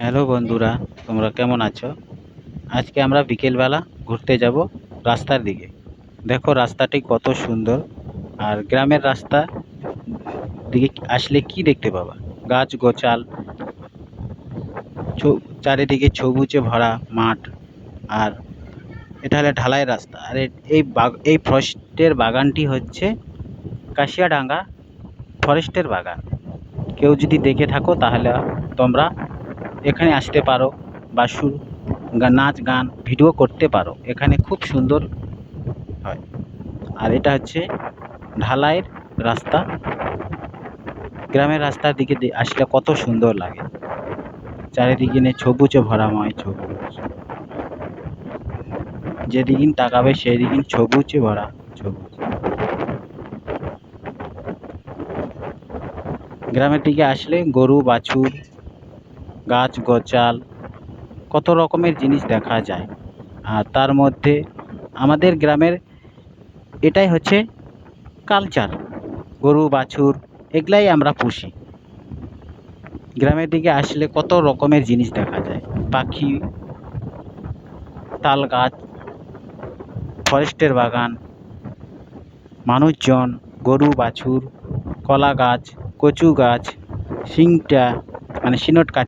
Hello বন্ধুরা, তোমরা কেমন আছো? আজকে আমরা বিকেলবেলা ঘুরতে যাব রাস্তার দিকে। দেখো রাস্তাটি কত সুন্দর, আর গ্রামের রাস্তা দিকে আসলে কি দেখতে পাবা? গাছ গোচাল চারিদিকে সবুজে ভরা মাঠ, আর এটা হলো ঢালাই রাস্তা। আর এই এই ফরেস্টের বাগানটি হচ্ছে কাশিয়াডাঙ্গা ফরেস্টের বাগান। কেউ যদি দেখে থাকো তাহলে তোমরা এখানে আসতে পারো বা সুর নাচ গান, ভিডিও করতে পারো। এখানে খুব সুন্দর হয়। আর এটা হচ্ছে ঢালাইয়ের রাস্তা। গ্রামের রাস্তার দিকে আসলে কত সুন্দর লাগে। চারিদিকে নিয়ে সবুজে ভরাময় সবুজ যেদিকে তাকাবে সেদিকে সবুজে ভরা সবুজ গ্রামের দিকে আসলে গরু, বাছুর গাছ গোচাল কত রকমের জিনিস দেখা যায়। আর তার মধ্যে আমাদের গ্রামের এটাই হচ্ছে কালচার গরু, বাছুর, এগুলাই আমরা পুষি। গ্রামের দিকে আসলে কত রকমের জিনিস দেখা যায়। পাখি, তাল গাছ, ফরেস্টের বাগান, মানুষজন, গরু, বাছুর, কলা গাছ, কচু গাছ, শিংটা মানে সিনট কাঠ